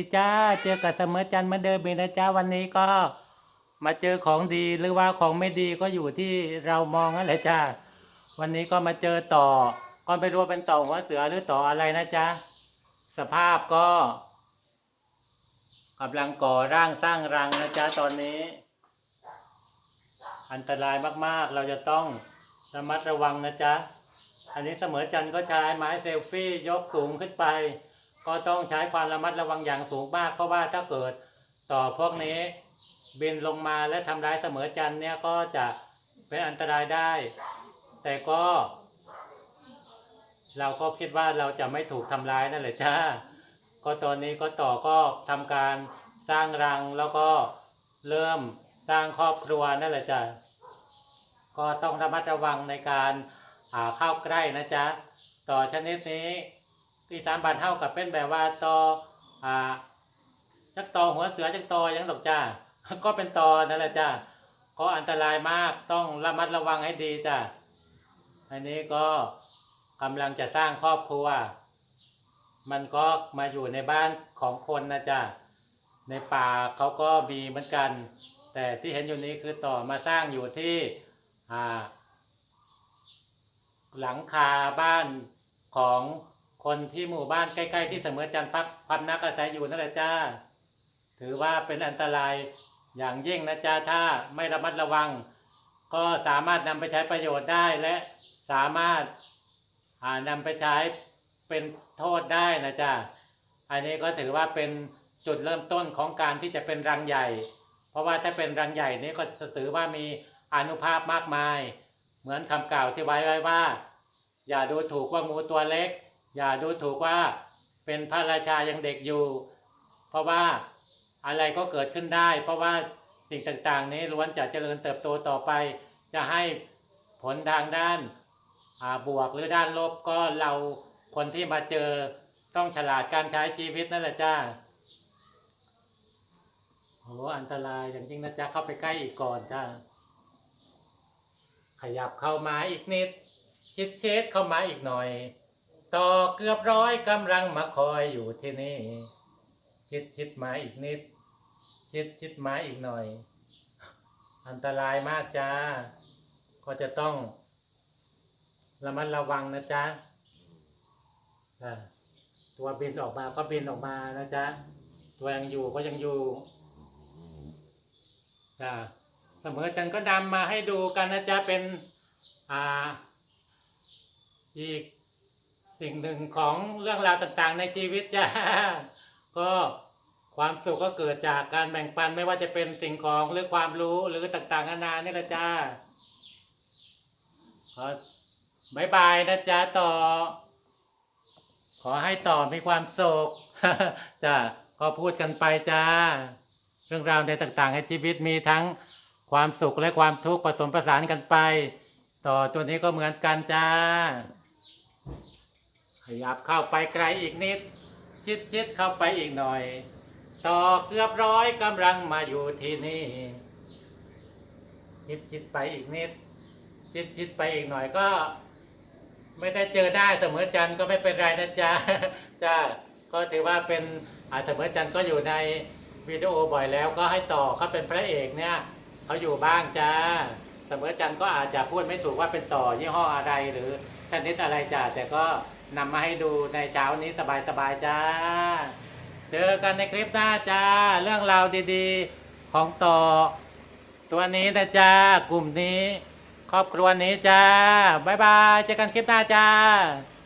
ดีจ้าเจอกับเสมอจันเหมือนเดิมอีกนะจ้าวันนี้ก็มาเจอของดีหรือว่าของไม่ดีก็อยู่ที่เรามองนั่นแหละจ้าวันนี้ก็มาเจอต่อก็ไม่รู้ว่าเป็นต่อหัวเสือหรือต่ออะไรนะจ๊ะสภาพก็กำลังก่อร่างสร้างรังนะจ๊ะตอนนี้ อันตรายมากๆ เราจะต้องระมัดระวังนะจ๊ะอันนี้เสมอจันก็ใช้ไม้เซลฟี่ยกสูงขึ้นไป ก็ต้องใช้ความระมัดระวังอย่างสูงมาก เพราะว่าถ้าเกิดต่อพวกนี้ บินลงมาและทำร้ายเสมอจันเนี่ยก็จะเป็นอันตรายได้ แต่ก็ เราก็คิดว่าเราจะไม่ถูกทำร้ายนั่นแหละจ้าก็ตอนนี้ก็ต่อก็ทำการสร้างรังแล้วก็เริ่มสร้างครอบครัวนั่นแหละจ้ะก็ต้องระมัดระวังในการอ่าเข้าใกล้นะจ๊ะ ต่อชนิดนี้ ที่สามบานเท่ากับเป็นแบบว่าตออ่าจักตอหัวเสือจักตอยังดอกจ้า ก็เป็นตอนั่นแหละจ้าก็อันตรายมากต้องระมัดระวังให้ดีจ้ะอันนี้ก็กำลังจะสร้างครอบครัว มันก็มาอยู่ในบ้านของคนนะจ๊ะในป่าเขาก็มีเหมือนกัน แต่ที่เห็นอยู่นี้คือต่อมาสร้างอยู่ที่อ่าหลังคาบ้านของ คนที่หมู่บ้านใกล้ ๆ ที่เสมอจันพักพำนักอาศัยอยู่นั่นแหละจ้า ถือว่าเป็นอันตรายอย่างยิ่งนะจ๊ะถ้าไม่ระมัดระวัง ก็สามารถนำไปใช้ประโยชน์ได้และสามารถอานำไปใช้เป็นโทษได้นะจ๊ะอันนี้ก็ถือว่าเป็นจุดเริ่มต้นของการที่จะเป็นรังใหญ่ เพราะว่าถ้าเป็นรังใหญ่นี้ก็จะถือว่ามีอนุภาพมากมาย เหมือนคำกล่าวที่ไว้ไว้ว่า อย่าดูถูกว่างูตัวเล็ก อย่าดูถูกว่าเป็นพระราชายังเด็กอยู่ เพราะว่าอะไรก็เกิดขึ้นได้ เพราะว่าสิ่งต่างๆ นี้ล้วนจะเจริญเติบโตต่อไป จะให้ผลทางด้านาบวกหรือด้านลบก็เราคนที่มาเจอต้องฉลาดการใช้ชีวิตนั่นแหละจ้าโหอันตรายอย่างจริงนะจ๊ะเข้าไปใกล้อีกก่อนจ้าขยับเข้ามาอีกนิดชิดเช็ดเข้ามาอีกหน่อย ต่อเกือบร้อยกำลังมาคอยอยู่ที่นี่ ชิดชิดมาอีกนิด ชิดชิดมาอีกหน่อย อันตรายมากจ้า ก็จะต้องระมัดระวังนะจ๊ะตัวบินออกมาก็บินออกมานะจ๊ะ ตัวยังอยู่ก็ยังอยู่จ้าเสมอจันทร์ก็นำมาให้ดูกันนะจ๊ะเป็น อ่า อีก สิ่งหนึ่งของเรื่องราวต่างๆ ในชีวิตจ้ะก็ความสุขก็เกิดจากการแบ่งปันไม่ว่าจะเป็นสิ่งของหรือความรู้หรือต่างๆนานานี่แหละจ้าขอบายบายนะจ๊ะต่อ ขอให้ต่อมีความสุขจ้ะก็พูดกันไปจ้า เรื่องราวในต่างๆในชีวิตมีทั้งความสุขและความทุกข์ผสมผสานกันไป ต่อตัวนี้ก็เหมือนกันจ้า ขยับเข้าไปไกลอีกนิด ชิดชิดเข้าไปอีกหน่อย ต่อเกือบร้อยกำลังมาอยู่ที่นี่ ชิดชิดไปอีกนิด ชิดชิดไปอีกหน่อยก็ ไม่ได้เจอได้เสมอจันทร์ก็ไม่เป็นไรนะจ๊ะจ้าก็ถือว่าเป็นอ่าเสมอจันทร์ก็อยู่ในวิดีโอบ่อยแล้วก็ให้ต่อเขาเป็นพระเอกเนี่ยเขาอยู่บ้างจ้าเสมอจันทร์ก็อาจจะพูดไม่ถูกว่าเป็นต่อยี่ห้ออะไรหรือ ชนิดอะไรจ้าแต่ก็นำมาให้ดูในเช้านี้สบายๆจ้า เจอกันในคลิปหน้าจ้า เรื่องราวดีๆของต่อ ตัวนี้นะจ้ากลุ่มนี้ ครอบครัวนี้จ้าบ๊ายบายเจอกันคลิปหน้าจ้า